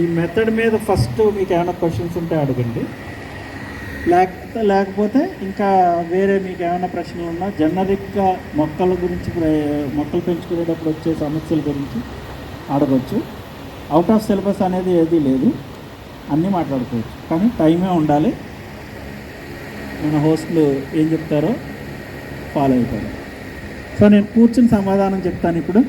ఈ మెథడ్ మీద ఫస్ట్ మీకు ఏమైనా క్వశ్చన్స్ ఉంటే అడగండి. లేకపోతే లేకపోతే ఇంకా వేరే మీకు ఏమైనా ప్రశ్నలు ఉన్నా జనరిక్గా మొక్కల గురించి మొక్కలు పెంచుకునేటప్పుడు వచ్చే సమస్యల గురించి అడగచ్చు. అవుట్ ఆఫ్ సిలబస్ అనేది ఏదీ లేదు. అన్నీ మాట్లాడుకోవచ్చు. కానీ టైమే ఉండాలి. మన హోస్ట్లు ఏం చెప్తారో ఫాలో అవుతారు సో నేను కూర్చుని సమాధానం చెప్తాను ఇప్పుడు.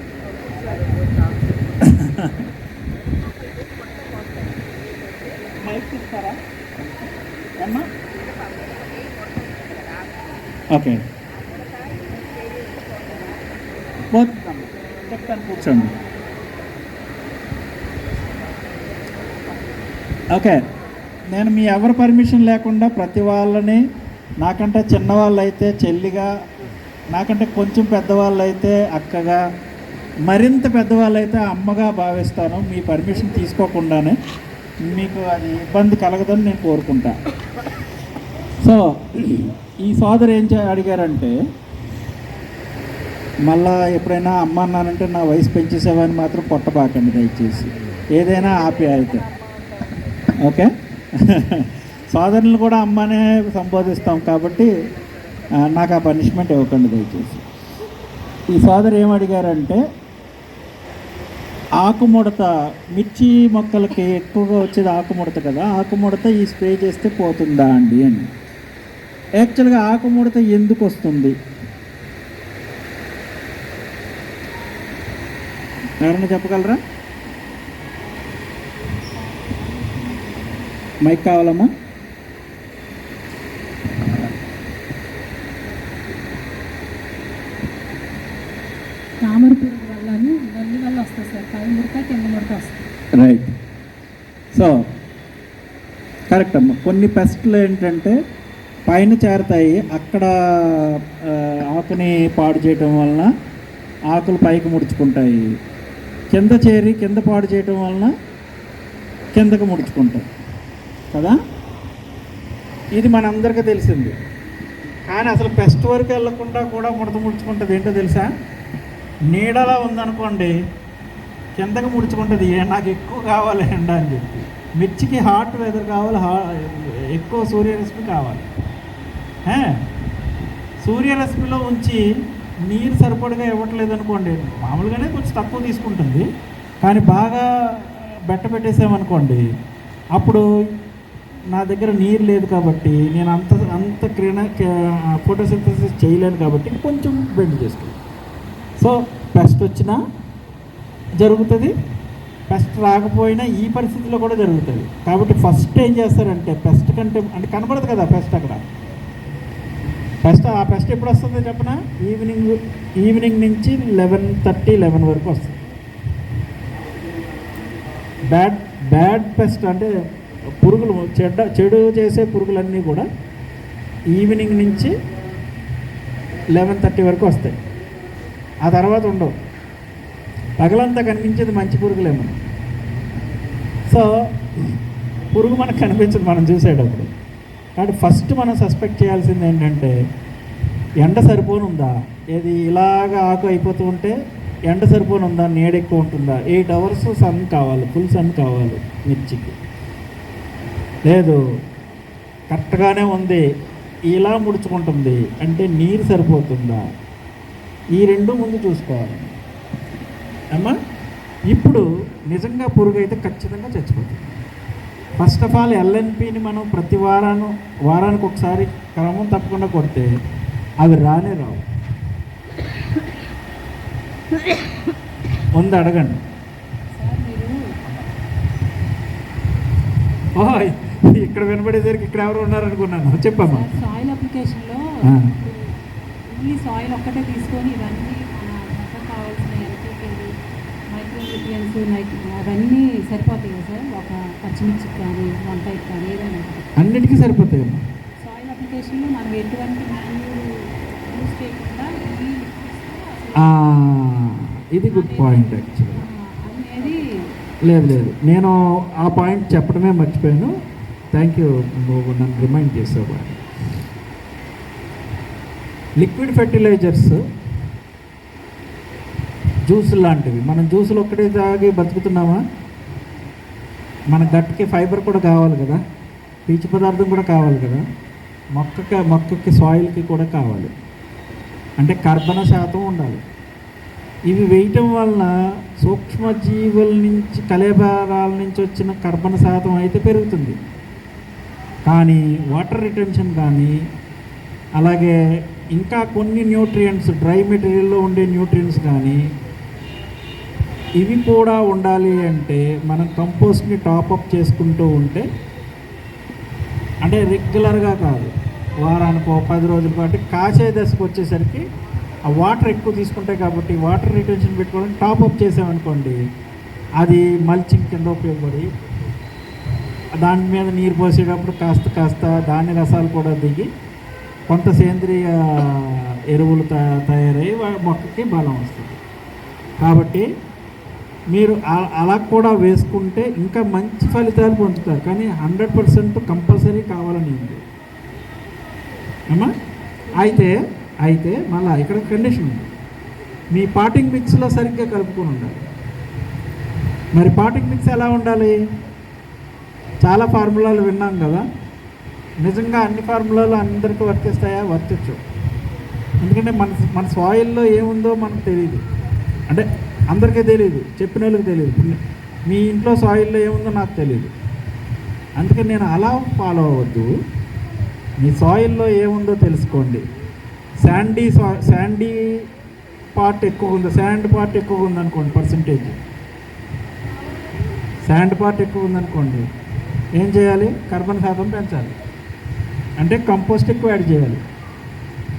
మైక్ ఇస్తారా? అమ్మా. ఓకే. చెప్తాను కూర్చోండి ఓకే. నేను మీ ఎవరి పర్మిషన్ లేకుండా ప్రతి వాళ్ళని నాకంటే చిన్నవాళ్ళు అయితే చెల్లిగా నాకంటే కొంచెం పెద్దవాళ్ళు అయితే అక్కగా మరింత పెద్దవాళ్ళు అయితే అమ్మగా భావిస్తాను. మీ పర్మిషన్ తీసుకోకుండానే. మీకు అది ఇబ్బంది కలగదని నేను కోరుకుంటా. సో ఈ ఫాదర్ ఏం చే అడిగారంటే మళ్ళా ఎప్పుడైనా అమ్మ అన్నానంటే నా వయసు పెంచేసేవాని మాత్రం పొట్టబాకండి దయచేసి. ఏదైనా ఆప్యాయత. ఓకే? ఫాదర్ని కూడా అమ్మనే సంబోధిస్తాం కాబట్టి నాకు ఆ పనిష్మెంట్ ఇవ్వకండి దయచేసి. ఈ ఫాదర్ ఏం అడిగారంటే ఆకుముడత మిర్చి మొక్కలకి ఎక్కువగా వచ్చేది ఆకుముడత కదా ఆకుముడత ఈ స్ప్రే చేస్తే పోతుందా అండి అని. యాక్చువల్గా ఆకుముడత ఎందుకు వస్తుంది? ఎవరైనా చెప్పగలరా? మైక్ కావాలమ్మా తామర పురుగు వల్ల నల్లి వల్ల వస్తుంది సార్ పై ముడత కింద ముడత వస్తుంది రైట్ సో కరెక్ట్ అమ్మా. కొన్ని పెస్ట్లు ఏంటంటే పైన చేరతాయి అక్కడ ఆకుని పాడు చేయటం వలన ఆకులు పైకి ముడుచుకుంటాయి. కింద చేరి కింద పాడు చేయటం వలన కిందకు ముడుచుకుంటాయి. కదా? ఇది మనందరికీ తెలిసింది. కానీ అసలు పెస్ట్ వరకు వెళ్ళకుండా కూడా ముడత ముడుచుకుంటుంది. ఏంటో తెలుసా? నీడలా ఉందనుకోండి కిందకి ముడుచుకుంటుంది నాకు ఎక్కువ కావాలి ఎండ అని చెప్పి. మిర్చికి హాట్ వెదర్ కావాలి ఎక్కువ సూర్యరశ్మి కావాలి. సూర్యరశ్మిలో ఉంచి నీరు సరిపడగా ఇవ్వట్లేదు అనుకోండి మామూలుగానే కొంచెం తక్కువ తీసుకుంటుంది కానీ బాగా బెట్ట పెట్టేసామనుకోండి అప్పుడు నా దగ్గర నీరు లేదు కాబట్టి నేను అంత అంత క్రీణ ఫోటోసింథసిస్ చేయలేను కాబట్టి కొంచెం బెండ్ చేసుకుంటాను సో పెస్ట్ వచ్చినా జరుగుతుంది. పెస్ట్ రాకపోయినా ఈ పరిస్థితిలో కూడా జరుగుతుంది. కాబట్టి ఫస్ట్ ఏం చేస్తారంటే పెస్ట్ కంటే అంటే కనబడదు కదా పెస్ట్ అక్కడ. పెస్ట్ ఆ పెస్ట్ ఎప్పుడు వస్తుందో చెప్పనా? ఈవినింగ్ ఈవినింగ్ నుంచి లెవెన్ థర్టీ లెవెన్ వరకు వస్తుంది. బ్యాడ్ బ్యాడ్ పెస్ట్ అంటే పురుగులు చెడ్డ చెడు చేసే పురుగులన్నీ కూడా ఈవినింగ్ నుంచి లెవెన్ థర్టీ వరకు వస్తాయి. ఆ తర్వాత ఉండవు. పగలంతా కనిపించేది మంచి పురుగులేమో. సో పురుగు మనకు కనిపించదు మనం చూసేటప్పుడు. కాబట్టి ఫస్ట్ మనం సస్పెక్ట్ చేయాల్సింది ఏంటంటే ఎండ సరిపోనుందా ఏది ఇలాగ ఆకు అయిపోతూ ఉంటే ఎండ సరిపోనుందా నీడ ఎక్కువ ఉంటుందా? ఎయిట్ అవర్స్ సన్ కావాలి ఫుల్ సన్ కావాలి మిర్చికి. లేదు కరెక్ట్గానే ఉంది ఇలా ముడుచుకుంటుంది అంటే నీరు సరిపోతుందా? ఈ రెండు ముందు చూసుకోవాలి. అమ్మా ఇప్పుడు నిజంగా పురుగు అయితే ఖచ్చితంగా చచ్చిపోతుంది. ఫస్ట్ ఆఫ్ ఆల్ ఎల్ఎన్పిని మనం ప్రతి వారాను వారానికి ఒకసారి క్రమం తప్పకుండా కొడితే అవి రానే రావు. ముందు అడగండి. సార్ మీరు ఓ ఇక్కడ వినపడేసరికి ఇక్కడ ఎవరు ఉన్నారనుకున్నాను. చెప్పమ్మా. సాయిల్ అప్లికేషన్లో సాయిల్ ఒక్కటే తీసుకొని ఇవన్నీ మన మొత్తం కావాల్సిన ఎన్పీకేలు న్యూట్రియన్స్ నైట్ అవన్నీ సరిపోతాయి సార్? ఒక పచ్చిమిర్చికి కానీ వంకాయకి కానీ ఏదైనా అన్నిటికీ సరిపోతాయమ్మా సాయిల్ అప్లికేషన్లో మనం ఎటువంటి యూజ్ చేయకుండా ఇది గుడ్ పాయింట్ యాక్చువల్లీ అనేది లేదు లేదు. నేను ఆ పాయింట్ చెప్పడమే మర్చిపోయాను. థ్యాంక్ యూ నన్ను రిమైండ్ చేసావు. లిక్విడ్ ఫెర్టిలైజర్స్ జ్యూస్ లాంటివి. మనం జ్యూసులు ఒక్కటే తాగి బతుకుతున్నామా? మన గట్టికి ఫైబర్ కూడా కావాలి కదా. పీచు పదార్థం కూడా కావాలి కదా. మొక్కకి మొక్కకి సాయిల్కి కూడా కావాలి. అంటే కర్బన శాతం ఉండాలి. ఇవి వేయటం వలన సూక్ష్మజీవుల నుంచి కలేబరాల నుంచి వచ్చిన కర్బన శాతం అయితే పెరుగుతుంది. కానీ వాటర్ రిటెన్షన్ కానీ అలాగే ఇంకా కొన్ని న్యూట్రియంట్స్ డ్రై మెటీరియల్లో ఉండే న్యూట్రియంట్స్ కానీ ఇవి కూడా ఉండాలి అంటే మనం కంపోస్ట్ని టాపప్ చేసుకుంటూ ఉంటే అంటే రెగ్యులర్గా కాదు వారానికి ఒక పది రోజులు పాటు కాసే దశకు వచ్చేసరికి ఆ వాటర్ ఎక్కువ తీసుకుంటాయి కాబట్టి వాటర్ రిటెన్షన్ పెట్టుకోవడం టాపప్ చేసామనుకోండి అది మల్చింగ్ కింద ఉపయోగపడి దాని మీద నీరు పోసేటప్పుడు కాస్త కాస్త దాని రసాలు కూడా దిగి కొంత సేంద్రియ ఎరువులు తయా- తయారై మొక్కకి బలం వస్తుంది. కాబట్టి మీరు అలా కూడా వేసుకుంటే ఇంకా మంచి ఫలితాలు పొందుతారు. కానీ హండ్రెడ్ పర్సెంట్ కంపల్సరీ కావాలని ఉంది. అమ్మా? అయితే అయితే మళ్ళా ఇక్కడ కండిషన్ ఉంది. మీ పాటింగ్ మిక్స్లో సరిగ్గా కలుపుకొని ఉండాలి. మరి పాటింగ్ మిక్స్ ఎలా ఉండాలి? చాలా ఫార్ములాలు విన్నాం కదా. నిజంగా అన్ని ఫార్ములాలు అందరికీ వర్తిస్తాయా వర్తించు ఎందుకంటే మన మన సాయిల్లో ఏముందో మనకు తెలియదు అంటే అందరికీ తెలియదు చెప్పిన వాళ్ళకి తెలియదు మీ ఇంట్లో సాయిల్లో ఏముందో నాకు తెలియదు అందుకని నేను అలా ఫాలో అవ్వద్దు. మీ సాయిల్లో ఏముందో తెలుసుకోండి. శాండీ సా శాండీ పార్ట్ ఎక్కువ ఉంది. శాండ్ పార్ట్ ఎక్కువ ఉందనుకోండి పర్సంటేజ్ శాండ్ పార్ట్ ఎక్కువ ఉందనుకోండి ఏం చేయాలి? కార్బన్ శాతం పెంచాలి. అంటే కంపోస్ట్ ఎక్కువ యాడ్ చేయాలి.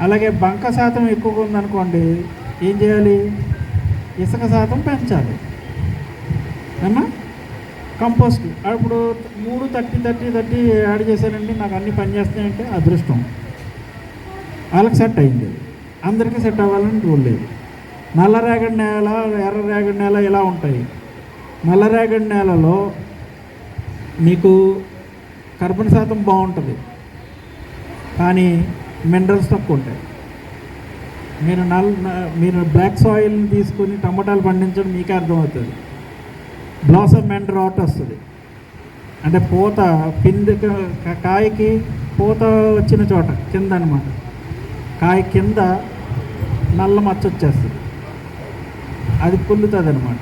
అలాగే బంక శాతం ఎక్కువగా ఉందనుకోండి ఏం చేయాలి? ఇసుక శాతం పెంచాలి. ఏమా కంపోస్ట్. అప్పుడు మూడు థర్టీ థర్టీ థర్టీ యాడ్ చేశానండి నాకు అన్నీ పనిచేస్తాయంటే అదృష్టం. వాళ్ళకి సెట్ అయింది. అందరికీ సెట్ అవ్వాలని రూల్ లేదు. నల్ల రేగడి నేల ఎర్ర రేగడి నేల ఇలా ఉంటాయి. నల్ల రేగడి నేలలో మీకు కర్బన శాతం బాగుంటుంది. కానీ మినరల్స్ తక్కువ ఉంటాయి. మీరు నల్ మీరు బ్లాక్ సాయిల్ని తీసుకొని టమాటాలు పండించడం మీకే అర్థమవుతుంది. బ్లాసమ్ అండ్ రాట్ వస్తుంది. అంటే పూత పిండి కాయకి పూత వచ్చిన చోట కింద అనమాట కాయ కింద నల్ల మచ్చ వచ్చేస్తుంది. అది కుల్లుతుంది అనమాట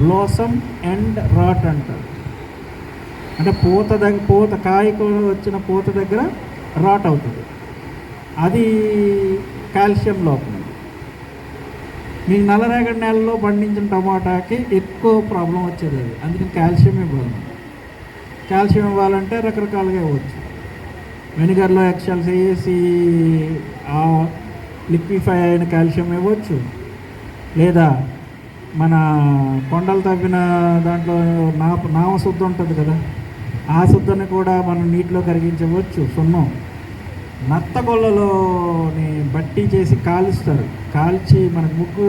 బ్లాసమ్ అండ్ రాట్ అంటారు. అంటే పూత దగ్గర పూత కాయకు వచ్చిన పూత దగ్గర రాట్ అవుతుంది. అది కాల్షియం లోపం. మీకు నల్లరేగడి నేలలో పండించిన టమాటాకి ఎక్కువ ప్రాబ్లం వచ్చేది. అది అందుకని కాల్షియం ఇవ్వాలి. కాల్షియం ఇవ్వాలంటే రకరకాలుగా ఇవ్వచ్చు. వెనిగర్లో ఎక్సెల్స్ వేసి ఆ లిక్విఫై అయిన కాల్షియం ఇవ్వచ్చు. లేదా మన కొండలు తవ్విన దాంట్లో నా నామశుద్ధి ఉంటుంది కదా ఆ శుద్ధని కూడా మనం నీటిలో కరిగించవచ్చు సున్నం. నత్తగొల్లలో బట్టి చేసి కాలుస్తారు. కాల్చి మనకు ముగ్గు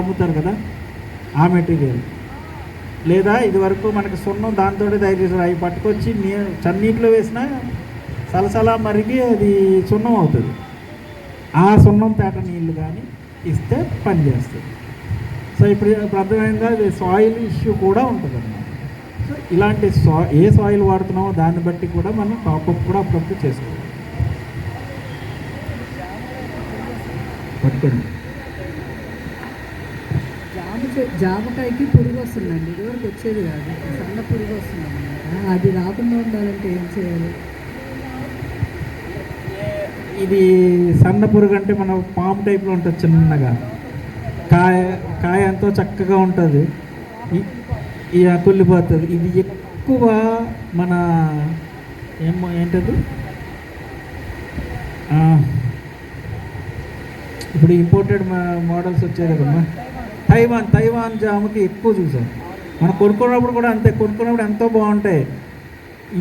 అమ్ముతారు కదా? ఆ మెటీరియల్. లేదా ఇది వరకు మనకి సున్నం దాంతో తయారు చేస్తారు అవి పట్టుకొచ్చి నీ చన్నీటిలో వేసినా సలసలా మరిగి అది సున్నం అవుతుంది. ఆ సున్నం తేట నీళ్ళు కానీ ఇస్తే పనిచేస్తుంది సో ఇప్పుడు ఇప్పుడు అర్థమైందా? ఇది సాయిల్ ఇష్యూ కూడా ఉంటుంది అన్నమాట సో ఇలాంటి సా ఏ సాయిల్ వాడుతున్నామో దాన్ని బట్టి కూడా మనం టాపప్ కూడా అప్పుడప్పుడు చేసుకోవాలి పట్టుకోండి. జామకాయకి పురుగు వస్తుందండి. ఇదివరకు వచ్చేది కాదు. సన్న పురుగు వస్తుంది అన్నమాట అది రాకుండా ఉండాలంటే ఏం చేయాలి? ఇది సన్న పురుగు అంటే మన పాము టైప్లో ఉంటుంది చిన్నగా. కాయ కాయ ఎంతో చక్కగా ఉంటుంది. కుళ్ళిపోతుంది. ఇది ఎక్కువ మన ఏమో ఏంటది? ఇప్పుడు ఇంపోర్టెడ్ మోడల్స్ వచ్చాయి కదమ్మా. తైవాన్ తైవాన్ జాముకి ఎక్కువ చూసాం. మనం కొనుక్కున్నప్పుడు కూడా అంతే కొనుక్కున్నప్పుడు ఎంతో బాగుంటాయి.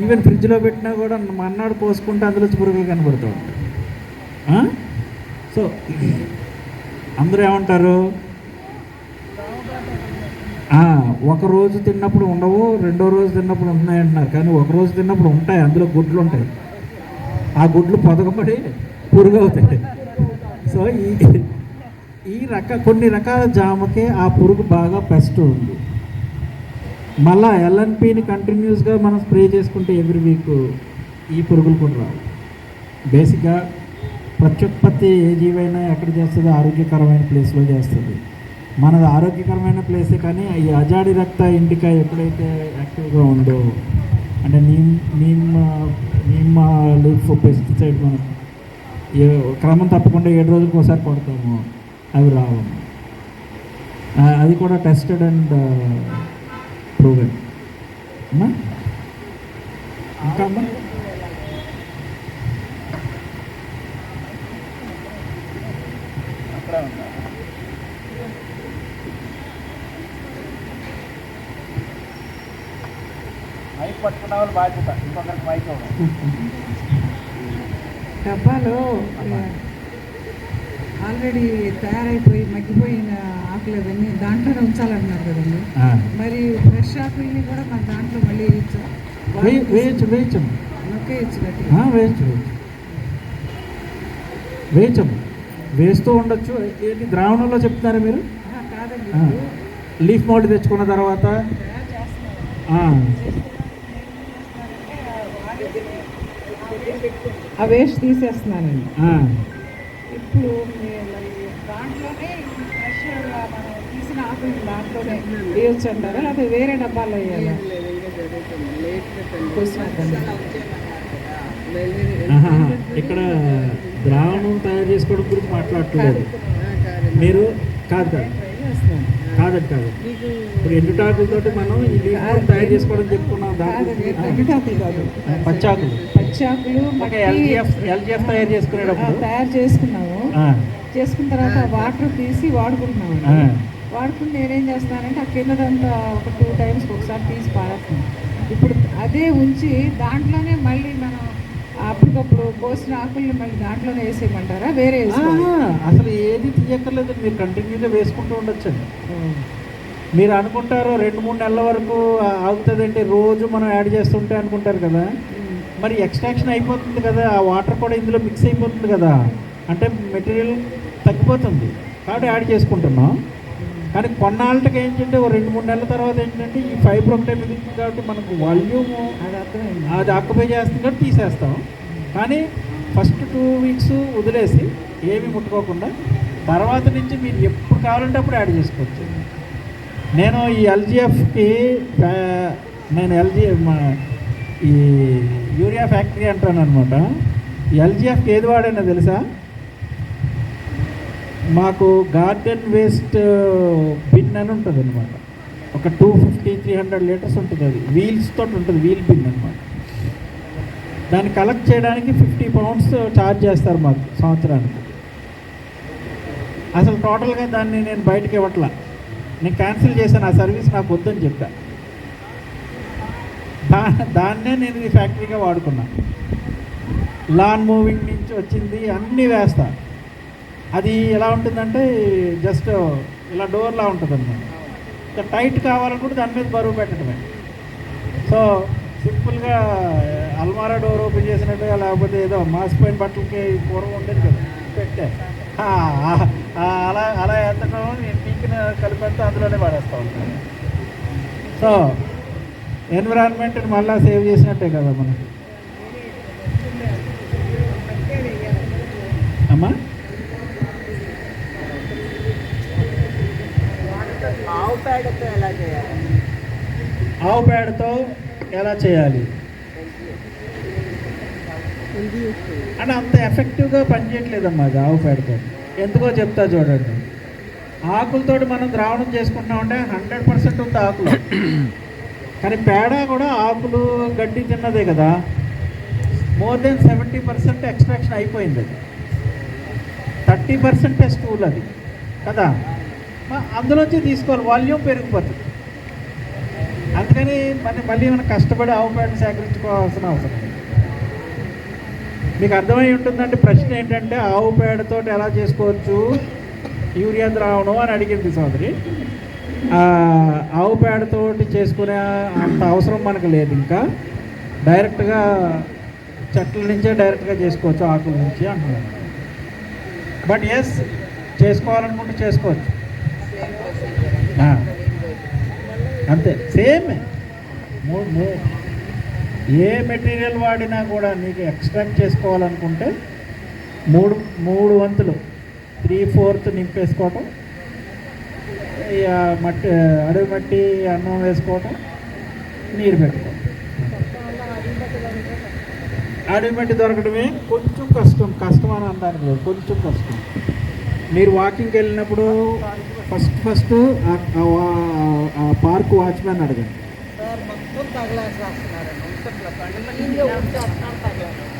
ఈవెన్ ఫ్రిడ్జ్లో పెట్టినా కూడా మన్నాడు పోసుకుంటే అందులో పురుగులు కనబడుతూ ఉంటాయి సో అందరూ ఏమంటారు? ఒక రోజు తిన్నప్పుడు ఉండవు రెండో రోజు తిన్నప్పుడు ఉన్నాయి అంటున్నారు. కానీ ఒక రోజు తిన్నప్పుడు ఉంటాయి అందులో గుడ్లు ఉంటాయి. ఆ గుడ్లు పొదగబడి పురుగు అవుతాయి. సో ఈ ఈ రక కొన్ని రకాల జామకే ఆ పురుగు బాగా పెస్ట్ ఉంది. మళ్ళా ఎల్ఎన్పిని కంటిన్యూస్గా మనం స్ప్రే చేసుకుంటే ఎవ్రీ వీక్ ఈ పురుగులు కూడా రావు. బేసిక్గా ప్రత్యుత్పత్తి ఏ జీవైనా ఎక్కడ చేస్తుందో? ఆరోగ్యకరమైన ప్లేస్లో చేస్తుంది. మనది ఆరోగ్యకరమైన ప్లేసే కానీ ఈ అజాడి రక్త ఇండిక ఎప్పుడైతే యాక్టివ్గా ఉందో అంటే neem neem neem leaf pesticide మనం క్రమం తప్పకుండా ఏడు రోజులకు ఒకసారి కొడతాము. అవి రావు. అది కూడా టెస్టెడ్ అండ్ ప్రూవెన్ ఇంకా అమ్మా? మైక్ పట్టుకున్న వాళ్ళు బాధ్యత. ఇంకొకరికి మైక్ డబ్బాలో ఆల్రెడీ తయారైపోయి మగ్గిపోయిన ఆకులు అవన్నీ దాంట్లోనే ఉంచాలన్నారు కదండి. మరి ఫ్రెష్ ఆకుల్ని కూడా మన దాంట్లో మళ్ళీ వేయచ్చా? వేయచ్చు వేయచ్చు నొక్కేయచ్చు వేయచ్చు వేస్తూ ఉండొచ్చు. ఏంటి ద్రావణంలో చెప్తున్నారా మీరు? కాదండి లీఫ్ మోల్డ్ తెచ్చుకున్న తర్వాత తయారు చేస్తున్నారు ఆ, వేస్ట్ తీసేస్తున్నానండి ఇప్పుడు దాంట్లోనే ఫ్రెష్గా మనం తీసిన ఆకులు దాంట్లోనే వేయొచ్చు అంటారా లేకపోతే వేరే డబ్బాలో వేయాలా. ఇక్కడ ద్రావణం తయారు చేసుకోవడం గురించి మాట్లాడట్లేదు. మీరు కాదు కాదు. కాదండి కాదు ఇప్పుడు ఎండుటాకులతోటి మనం ఈ లీఫ్ మోల్డ్ తయారు చేసుకోవడం చెప్పుకున్నాం దాని పచ్చాకులు. ఎల్జిఎఫ్ తయారు చేసుకునేటప్పుడు? తయారు చేసుకున్నాము. చేసుకున్న తర్వాత వాటర్ తీసి వాడుకుంటున్నాము. వాడుకుని నేనేం చేస్తానంటే ఆ కిందదంతా ఒక టూ టైమ్స్ ఒకసారి తీసి పారేస్తున్నాను ఇప్పుడు అదే ఉంచి దాంట్లోనే మళ్ళీ మనం అప్పటికప్పుడు కోసిన ఆకుల్ని మళ్ళీ దాంట్లోనే వేసేయమంటారా? వేరే అసలు ఏది తీయక్కర్లేదు. మీరు కంటిన్యూగా వేసుకుంటూ ఉండొచ్చండి మీరు అనుకుంటారు రెండు మూడు నెలల వరకు ఆగుతుందంటే రోజు మనం యాడ్ చేస్తుంటే అనుకుంటారు కదా. మరి ఎక్స్ట్రాక్షన్ అయిపోతుంది కదా ఆ వాటర్ కూడా ఇందులో మిక్స్ అయిపోతుంది కదా. అంటే మెటీరియల్ తగ్గిపోతుంది. కాబట్టి యాడ్ చేసుకుంటున్నాం. కానీ కొన్నాళ్ళకి ఏంటంటే ఓ రెండు మూడు నెలల తర్వాత ఏంటంటే ఈ ఫైబర్ ఒకటే మిగులుతుంది కాబట్టి మనకు వాల్యూమ్ అది అర్థమైంది. అది ఆక్యుపై చేస్తుంది కాబట్టి తీసేస్తాం. కానీ ఫస్ట్ టూ వీక్స్ వదిలేసి ఏమీ ముట్టుకోకుండా తర్వాత నుంచి మీరు ఎప్పుడు కావాలంటే అప్పుడు యాడ్ చేసుకోవచ్చు. నేను ఈ ఎల్జిఎఫ్కి నేను ఎల్జీ ఈ యూరియా ఫ్యాక్టరీ అంటాను అనమాట ఎల్జిఎఫ్కి ఏది వాడైనా తెలుసా? మాకు గార్డెన్ వేస్ట్ బిన్ అని ఉంటుంది అనమాట ఒక two fifty three hundred litres ఉంటుంది అది. వీల్స్ తోటి ఉంటుంది వీల్ బిన్ అనమాట దాన్ని కలెక్ట్ చేయడానికి ఫిఫ్టీ పౌండ్స్ ఛార్జ్ చేస్తారు మాకు సంవత్సరానికి. అసలు టోటల్గా దాన్ని నేను బయటకి ఇవ్వట్లా. నేను క్యాన్సిల్ చేశాను ఆ సర్వీస్ నాకు వద్దని చెప్పా. దా దాన్నే నేను ఈ ఫ్యాక్టరీగా వాడుకున్నా. లాన్ మూవింగ్ నుంచి వచ్చింది అన్నీ వేస్తా. అది ఎలా ఉంటుందంటే జస్ట్ ఇలా డోర్లా ఉంటుంది అనమాట ఇంకా టైట్ కావాలనుకుంటే దాని మీద బరువు పెట్టడమే సో సింపుల్గా అల్మారా డోర్ ఓపెన్ చేసినట్టుగా లేకపోతే ఏదో మాసిపోయిన బట్టలకి పూర్వం ఉండేది కదా పెట్టే. అలా అలా ఎత్తడం నేను పీకిన కలిపేస్తే అందులోనే పడేస్తూ ఉంటాను. సో ఎన్విరాన్మెంట్ని మళ్ళీ సేవ్ చేసినట్టే కదా మనం అమ్మా? ఆవు పేడతో ఎలా చేయాలి? ఆవు పేడతో ఎలా చేయాలి? అంటే అంత ఎఫెక్టివ్గా పనిచేయట్లేదమ్మా అది ఆవు పేడతో. ఎందుకో చెప్తా చూడండి. ఆకులతోటి మనం ద్రావణం చేసుకుంటున్నామంటే హండ్రెడ్ పర్సెంట్ ఉంది ఆకులు. కానీ పేడ కూడా ఆకులు గడ్డి తిన్నదే కదా. More than seventy percent extraction అయిపోయింది అది. థర్టీ పర్సెంట్ స్టూల్ అది. కదా? అందులోంచి తీసుకోవాలి. వాల్యూమ్ పెరిగిపోతుంది. అందుకని మరి మళ్ళీ మనం కష్టపడి ఆవు పేడను సేకరించుకోవాల్సిన అవసరం మీకు అర్థమై ఉంటుందంటే ప్రశ్న ఏంటంటే ఆవు పేడతో ఎలా చేసుకోవచ్చు? యూరియా ద్రావణం అని అడిగింది సోదరి. ఆవు పేడతోటి చేసుకునే అంత అవసరం మనకు లేదు ఇంకా. డైరెక్ట్గా చెట్ల నుంచే డైరెక్ట్గా చేసుకోవచ్చు ఆకుల నుంచి అంటున్నాను. బట్ ఎస్ చేసుకోవాలనుకుంటే చేసుకోవచ్చు. అంతే. సేమ్. ఏ మెటీరియల్ వాడినా కూడా నీకు ఎక్స్ట్రాక్ట్ చేసుకోవాలనుకుంటే మూడు మూడు వంతులు త్రీ ఫోర్త్ నింపేసుకోవటం ఇక మట్టి అడుగు మట్టి అన్నం వేసుకోవటం నీరు పెట్టుకోవటం. అడుగు మట్టి దొరకడమే కొంచెం కష్టం కష్టం అని అనడానికి లేదు కొంచెం కష్టం. మీరు వాకింగ్కి వెళ్ళినప్పుడు ఫస్ట్ ఫస్ట్ ఆ పార్క్ వాచ్మెన్ అడగండి.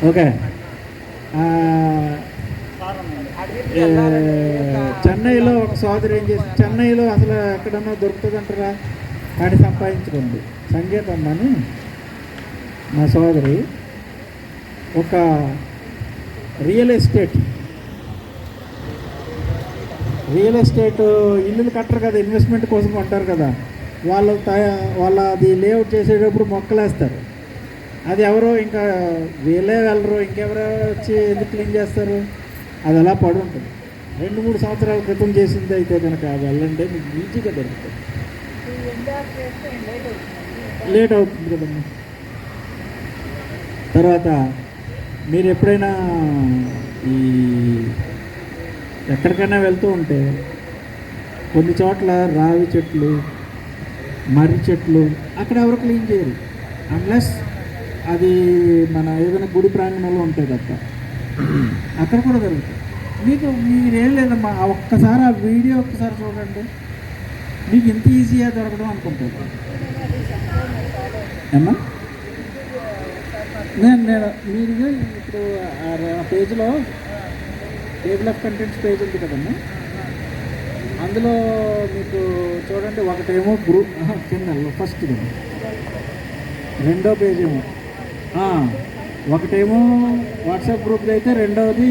ఓకే. చెన్నైలో ఒక సోదరు ఏం చేసి చెన్నైలో అసలు ఎక్కడన్నా దొరుకుతుంది అంటారా కానీ సంపాదించుకుంది. సంగీతం అని మా సోదరి ఒక రియల్ ఎస్టేట్. రియల్ ఎస్టేట్ ఇల్లులు కట్టరు కదా ఇన్వెస్ట్మెంట్ కోసం కొంటారు కదా. వాళ్ళు తయా వాళ్ళ అది లేఅవుట్ చేసేటప్పుడు మొక్కలు వేస్తారు అది ఎవరో ఇంకా వీళ్ళే వెళ్ళరు ఇంకెవరో వచ్చి ఎందుకు క్లీన్ చేస్తారు? అది అలా పడి ఉంటుంది రెండు మూడు సంవత్సరాల క్రితం చేసింది అయితే కనుక వెళ్ళండి మీకు ఈజీగా దొరుకుతుంది. లేట్ అవుతుంది లేట్ అవుతుంది కదమ్మా తర్వాత మీరు ఎప్పుడైనా ఈ ఎక్కడికైనా వెళ్తూ ఉంటే కొన్ని చోట్ల రావి చెట్లు మర్రి చెట్లు అక్కడ ఎవరు క్లీన్ చేయరు. అన్లెస్ అది మన ఏదైనా గుడి ప్రాంగణంలో ఉంటాయి తప్ప. అక్కడ కూడా జరుగుతుంది. మీకు మీరేం లేదమ్మా ఒక్కసారి ఆ వీడియో ఒక్కసారి చూడండి. మీకు ఇంత ఈజీగా దొరకడం అనుకుంటారు ఏమ్మా? నేను నేను మీరు ఇప్పుడు ఆ పేజ్లో టేబుల్ ఆఫ్ కంటెంట్స్ పేజ్ ఉంది కదమ్మా. అందులో మీకు చూడండి ఒకటేమో గ్రూప్ కింద ఫస్ట్ రెండో పేజ్ ఏమో ఒకటేమో వాట్సాప్ గ్రూప్లో అయితే రెండవది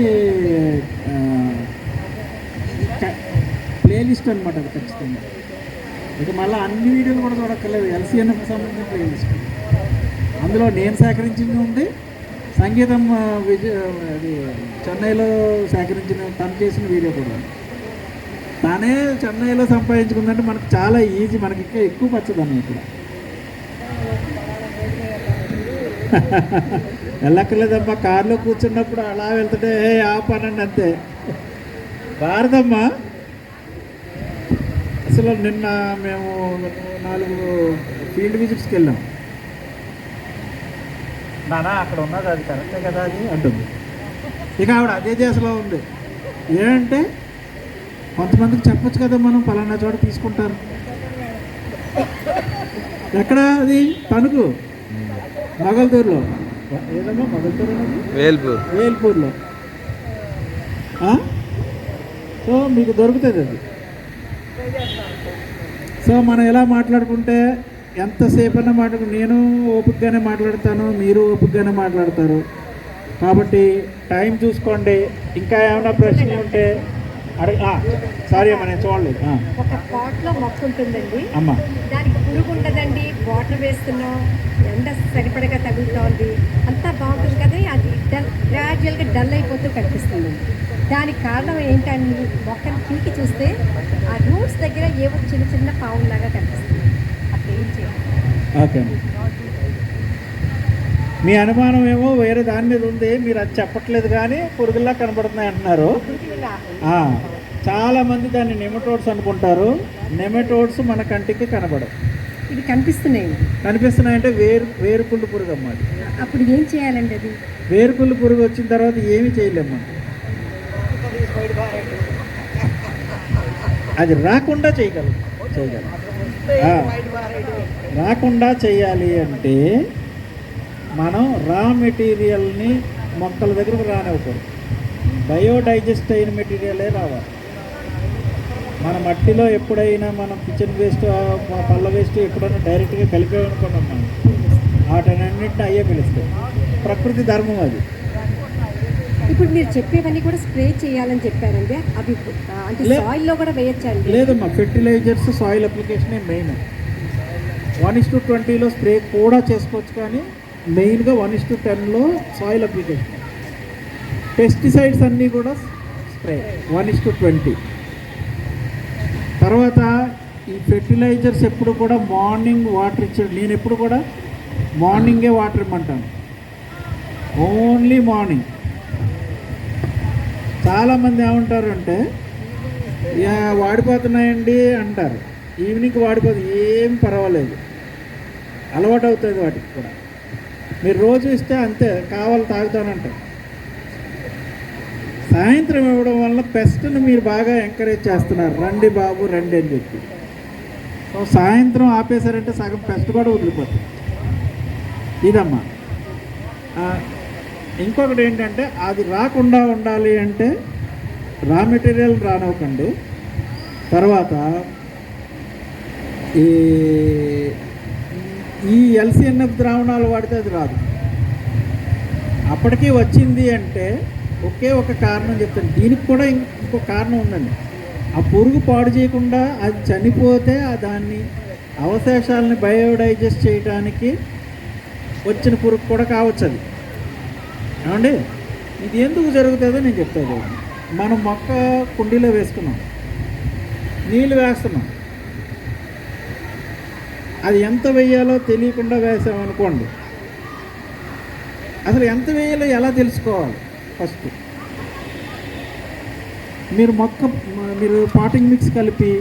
ప్లేలిస్ట్ అనమాట అది ఖచ్చితంగా. ఇక మళ్ళీ అన్ని వీడియోలు కూడా చూడక్కర్లేదు. ఎల్సీఎన్కి సంబంధించిన ప్లేలిస్ట్. అందులో నేను సేకరించింది ఉంది. సంగీతం విజయ అది చెన్నైలో సేకరించిన తను చేసిన వీడియో కూడా. తానే చెన్నైలో సంపాదించుకుందంటే మనకు చాలా ఈజీ మనకి ఇంకా ఎక్కువ పచ్చదనం ఇక్కడ. వెళ్ళక్కర్లేదమ్మా కారులో కూర్చున్నప్పుడు అలా వెళ్తుంటే ఏ ఆపనండి అంతే. భారతమ్మా అసలు నిన్న మేము నాలుగు ఫీల్డ్ విజిట్స్కి వెళ్ళాం. నానా అక్కడ ఉన్నది అది కరెక్టే కదా అది? అంటుంది. ఇక ఆవిడ అదే చేసలో ఉంది. ఏంటంటే కొంతమందికి చెప్పొచ్చు కదా మనం పలానా చోట తీసుకుంటారు ఎక్కడ అది? తణుకు అన్నది వేల్పూర్. వేల్పూర్లో? సో మీకు దొరుకుతుంది అది. సో మనం ఎలా మాట్లాడుకుంటే ఎంతసేపు అన్నా మాట్లాడు నేను ఓపికగానే మాట్లాడతాను మీరు ఓపికగానే మాట్లాడతారు. కాబట్టి టైం చూసుకోండి. ఇంకా ఏమైనా ప్రశ్నలు ఉంటే అడగ సారీ అమ్మా నేను చూడలేదు. ఒక పాట్లో మొక్క ఉంటుందండి అమ్మ. దానికి పురుగు ఉండదండి వాటర్ వేస్తున్నాం ఎండ సరిపడగా తగులుతోంది. అంతా బాగుంటుంది కదా అది డల్ గ్రాడ్యువల్గా డల్ అయిపోతూ కనిపిస్తుంది. దానికి కారణం ఏంటని మొక్కను పీకి చూస్తే ఆ రూట్స్ దగ్గర ఏవో చిన్న చిన్న పావులాగా కనిపిస్తుంది. అప్పుడు ఏం చేయాలి. ఓకే. మీ అనుమానం ఏమో వేరే దాని మీద ఉంది మీరు అది చెప్పట్లేదు కానీ పురుగుల్లా కనబడుతున్నాయి అంటున్నారు. పురుగులా ఆ, చాలా మంది దాన్ని నెమటోడ్స్ అనుకుంటారు. నెమటోడ్స్ మన కంటికి కనబడవు. ఇవి కనిపిస్తున్నాయండి కనిపిస్తున్నాయంటే వేరు వేరుకుళ్ళు పురుగు అమ్మ అప్పుడు ఏం చేయాలండి అది? వేరుకుళ్ళు పురుగు వచ్చిన తర్వాత ఏమి చేయలేము అది రాకుండా చేయగలం చేయగలం. రాకుండా చేయాలి అంటే మనం రా మెటీరియల్ని మొక్కల దగ్గరకు రానివ్వకూడదు. బయోడైజెస్ట్ అయిన మెటీరియలే రావాలి. మన మట్టిలో ఎప్పుడైనా మనం కిచెన్ వేస్ట్ పళ్ళ వేస్ట్ ఎప్పుడైనా డైరెక్ట్గా కలిపేమనుకున్నాం మనం వాటినన్నింటినీ అయ్యే పిలుస్తాయి ప్రకృతి ధర్మం అది. ఇప్పుడు మీరు చెప్పేవన్నీ కూడా స్ప్రే చేయాలని చెప్పారండి. అవి అంటే సాయిల్లో కూడా వేయచ్చండి లేదమ్మా ఫెర్టిలైజర్స్ సాయిల్ అప్లికేషనే మెయిన్ వన్ ఇస్ టు ట్వంటీలో స్ప్రే కూడా చేసుకోవచ్చు కానీ మెయిన్గా వన్ ఇస్ టు టెన్లో సాయిల్ అప్లికేషన్. పెస్టిసైడ్స్ అన్నీ కూడా spray one is to twenty. తర్వాత ఈ ఫెర్టిలైజర్స్ ఎప్పుడు కూడా మార్నింగ్ వాటర్ ఇచ్చాడు నేను ఎప్పుడు కూడా మార్నింగే వాటర్ ఇమ్మంటాను. Only morning. చాలామంది ఏమంటారంటే వాడిపోతున్నాయండి అంటారు. ఈవినింగ్ వాడిపోతుంది ఏం పర్వాలేదు. అలవాటు అవుతుంది వాటికి కూడా. మీరు రోజు ఇస్తే అంతే కావాలి తాగుతానంటారు సాయంత్రం ఇవ్వడం వల్ల పెస్ట్ని మీరు బాగా ఎంకరేజ్ చేస్తున్నారు. రండి బాబు రండి అని చెప్పి. సో సాయంత్రం ఆపేశారంటే సగం పెస్ట్ కూడా వదిలిపోతుంది. ఇదమ్మా. ఇంకొకటి ఏంటంటే అది రాకుండా ఉండాలి అంటే రా మెటీరియల్ రానివ్వకండి. తర్వాత ఈ ఈ ఎల్సిఎన్ఎఫ్ ద్రావణాలు వాడితే అది రాదు. అప్పటికీ వచ్చింది అంటే ఒకే ఒక కారణం చెప్తాను. దీనికి కూడా ఇంకొక ఇంకో కారణం ఉందండి. ఆ పురుగు పాడు చేయకుండా అది చనిపోతే ఆ దాన్ని అవశేషాలని బయోడైజెస్ట్ చేయడానికి వచ్చిన పురుగు కూడా కావచ్చు అది ఏమండి? ఇది ఎందుకు జరుగుతుందో నేను చెప్తాను మనం మొక్క కుండీలో వేసుకున్నాం. నీళ్ళు వేస్తున్నాం. అది ఎంత వేయాలో తెలియకుండా వేసామనుకోండి అసలు ఎంత వేయాలో ఎలా తెలుసుకోవాలి? ఫస్ట్ మీరు మొక్క మీరు పాటింగ్ మిక్స్ కలిపి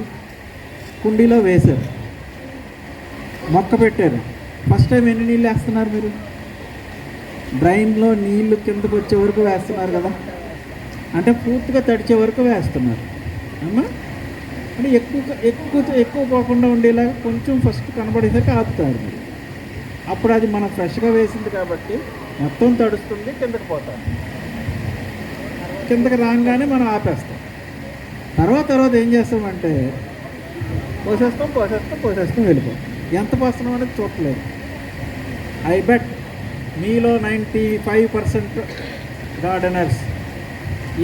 కుండీలో వేశారు. మొక్క పెట్టారు. ఫస్ట్ టైం ఎన్ని నీళ్ళు వేస్తున్నారు మీరు? డ్రైన్లో నీళ్ళు కిందకు వచ్చే వరకు వేస్తున్నారు కదా. అంటే పూర్తిగా తడిచే వరకు వేస్తున్నారు. అమ్మా? అంటే ఎక్కువ ఎక్కువ ఎక్కువ పోకుండా ఉండేలాగా కొంచెం ఫస్ట్ కనబడేసరికి ఆపుతారు. మీరు అప్పుడు అది మనం ఫ్రెష్గా వేసింది కాబట్టి మొత్తం తడుస్తుంది కిందకి పోతాం. కిందకి రాగానే మనం ఆపేస్తాం. తర్వాత తర్వాత ఏం చేస్తామంటే పోసేస్తాం పోసేస్తాం పోసేస్తాం వెళ్ళిపోతాం. ఎంత పోస్తున్నాం అనేది చూడలేదు. ఐ బెట్ మీలో నైంటీ ఫైవ్ పర్సెంట్ గార్డెనర్స్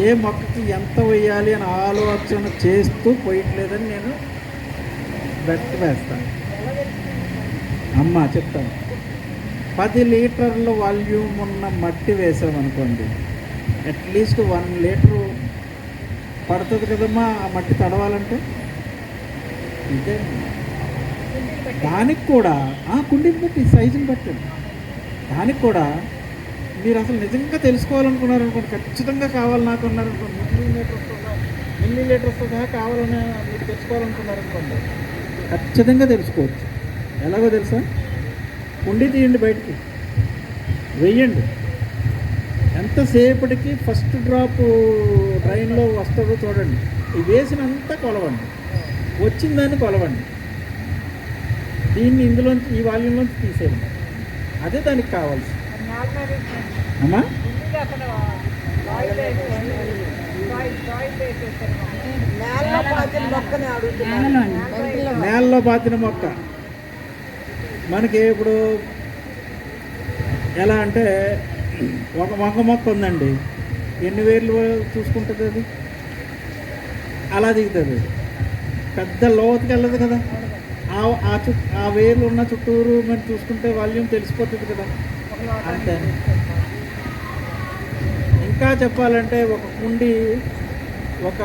ఏ మొక్కకి ఎంత వేయాలి అని ఆలోచన చేస్తూ పోయట్లేదని నేను బెట్ వేస్తాను. అమ్మ చెప్తాను. పది లీటర్ల వాల్యూమ్ ఉన్న మట్టి వేసామనుకోండి అట్లీస్ట్ వన్ లీటరు పడుతుంది కదమ్మా ఆ మట్టి తడవాలంటే? ఇదే దానికి కూడా ఆ కుండీని బట్టి సైజుని బట్టి దానికి కూడా మీరు అసలు నిజంగా తెలుసుకోవాలనుకున్నారు అనుకోండి ఖచ్చితంగా కావాలి నాకు అన్నారు అనుకోండి మిల్లీ లీటర్స్ మిల్లీ లీటర్స్తో సహా కావాలని మీరు తెలుసుకోవాలనుకున్నారు అనుకోండి ఖచ్చితంగా తెలుసుకోవచ్చు. ఎలాగో తెలుసా? ఉండి తీయండి బయటికి. వెయ్యండి ఎంతసేపటికి ఫస్ట్ డ్రాప్ డ్రైన్లో వస్తుందో చూడండి. ఈ వేసినంత కొలవండి. వచ్చిందని కొలవండి. దీన్ని ఇందులోంచి ఈ వాల్యూమ్లోంచి తీసేయండి. అదే దానికి కావాల్సింది అమ్మా? నేలలో పాతిన మొక్క. మనకి ఇప్పుడు ఎలా అంటే ఒక వంగ మొక్క ఉందండి. ఎన్ని వేర్లు చూసుకుంటుంది అది? అలా దిగుతుంది. పెద్ద లోతుకి వెళ్ళదు కదా. ఆ ఆ చు ఆ వేర్లు ఉన్న చుట్టూరు మనం చూసుకుంటే వాల్యూమ్ తెలిసిపోతుంది కదా. అంతే. ఇంకా చెప్పాలంటే ఒక కుండి ఒక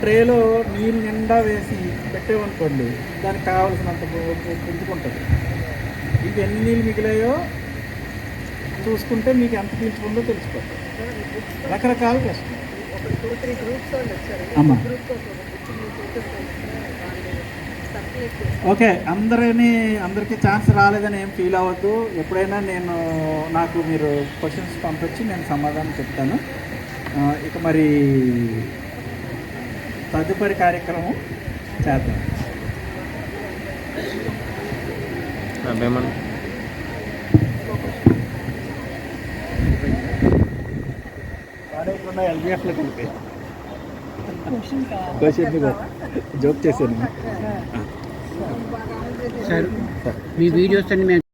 ట్రేలో నీళ్ళు నిండా వేసి పెట్టామనుకోండి దానికి కావాల్సినంత పుంజుకుంటుంది. ఇది ఎన్ని నీళ్ళు మిగిలాయో చూసుకుంటే మీకు ఎంత పీల్చుకుందో తెలిసిపోతుంది. రకరకాల వచ్చారు. అమ్మా. గ్రూప్ వచ్చి మీ చూపిస్తాను సర్క్యులేట్ ఓకే అందరినీ అందరికీ ఛాన్స్ రాలేదని ఏం ఫీల్ అవ్వద్దు. ఎప్పుడైనా నేను నాకు మీరు క్వశ్చన్స్ పంపించి నేను సమాధానం చెప్తాను. ఇక మరి తదుపరి కార్యక్రమం చేద్దాం. ఎల్బిఎఫ్లో కలిపి క్వశ్చన్ జోక్ చేశాను. సార్ మీ వీడియోస్ అన్ని మేము